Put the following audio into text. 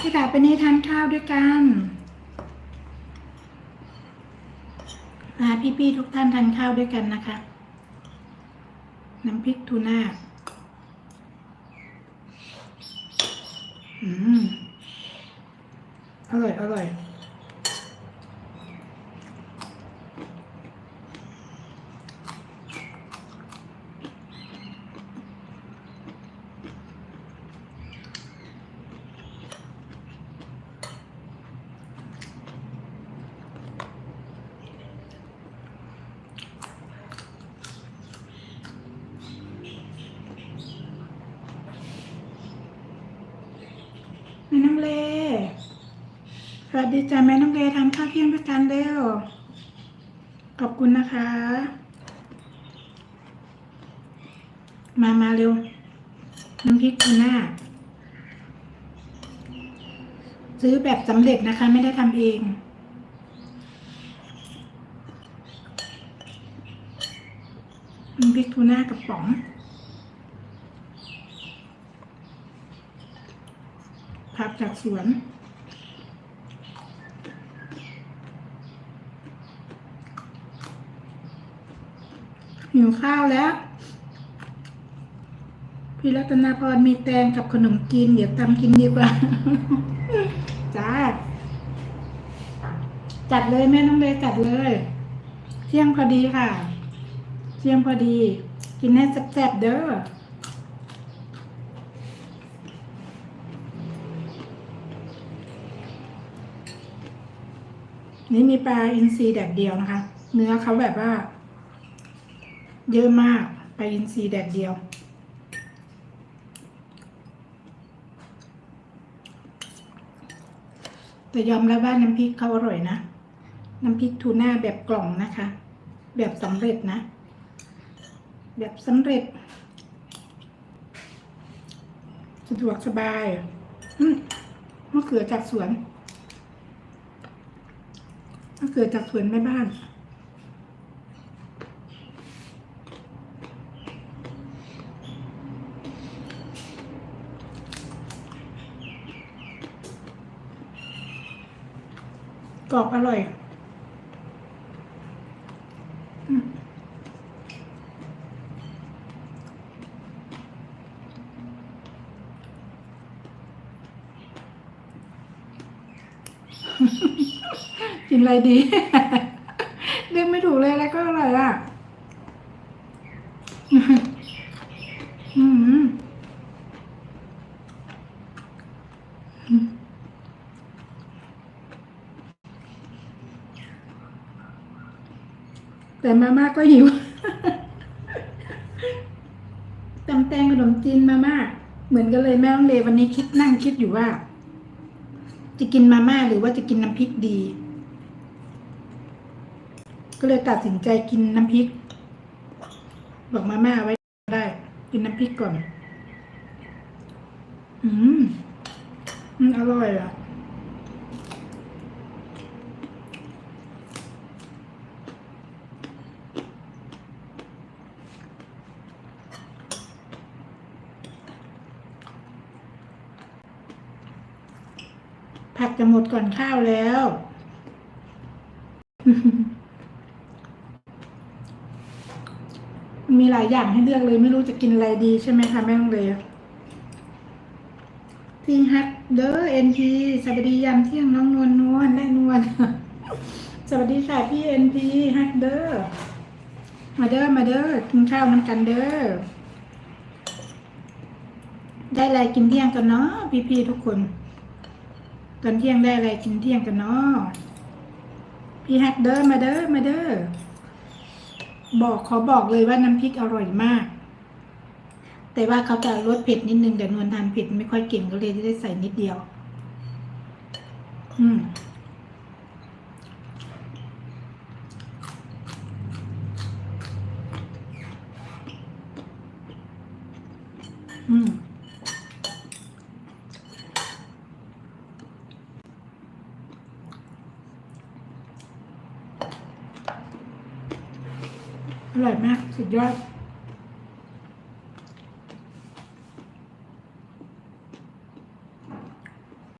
พี่ดาไปนี่ทานข้าวด้วยกันพาพี่ๆทุกท่านทานข้าวด้วยกันนะคะ น้ำพริกทูน่าอืม อร่อย อร่อย ม่น้องเลสวัสดีจ้าแม่น้องเลทานข้าวเที่ยงด้วยกันเร็วขอบคุณนะคะ มามาเร็ว น้ำพริกทูน่าซื้อแบบสำเร็จนะคะ ไม่ได้ทำเองน้ำพริกทูน่ากระป๋อง ผักจากสวน หิวข้าวแล้ว พี่รัตนาพรมีแตงกับขนมจีนเดี๋ยวตำกินดีกว่า จ้า จัดเลยแม่น้องเลยจัดเลย เที่ยงพอดีค่ะ เที่ยงพอดี กินให้แซ่บๆเด้อ นี่มีปลาอินทรีแดดเดียวนะคะ เนื้อเขาแบบว่า เยอะมากปลาอินทรีแดดเดียว แต่ยอมรับว่าน้ำพริกเขาอร่อยนะ น้ำพริกทูน่าแบบกล่องนะคะ แบบสำเร็จนะ แบบสำเร็จ สะดวกสบายมมะเขือจากสวน ก็เกิดจากสวนแม่บ้าน กรอบอร่อยอืม กินอะไรดีเรียกไม่ถูกเลยอะไรก็อร่อยอะอืมแต่มาม่าก็หิวตำแตงขนมจีนมาม่าเหมือนกันเลยแม่ต้องเลวันนี้คิดนั่งคิดอยู่ว่า จะกินมาม่าหรือว่าจะกินน้ำพริกดี ก็เลยตัดสินใจกินน้ำพริก บอกมาม่าไว้ได้ กินน้ำพริกก่อน อืมอืมอร่อยอะ ผักจะหมดก่อนข้าวแล้ว มีหลายอย่างให้เลือกเลย ไม่รู้จะกินอะไรดีใช่ไหมคะแม่งเลยที่ฮักเด้อเอ็นพีสวัสดียามเที่ยงน้องนวลนวลได้นวลสวัสดีค่ะพี่เอ็นพีฮักเด้อมาเด้อมาเด้อกินข้าวน้ำกันเด้อได้อะไรกินเที่ยงกันเนาะพี่ๆทุกคน ตอนเที่ยงได้อะไรกินเที่ยงกันเนาะพี่ฮักเด้อมาเด้อมาเด้อบอกขอบอกเลยว่าน้ำพริกอร่อยมาก แต่ว่าเขาจะลดเผ็ดนิดนึงแต่นวลทานเผ็ดไม่ค่อยเก่งก็เลยได้ใส่นิดเดียว อืมอืม อร่อยมาก สุดยอด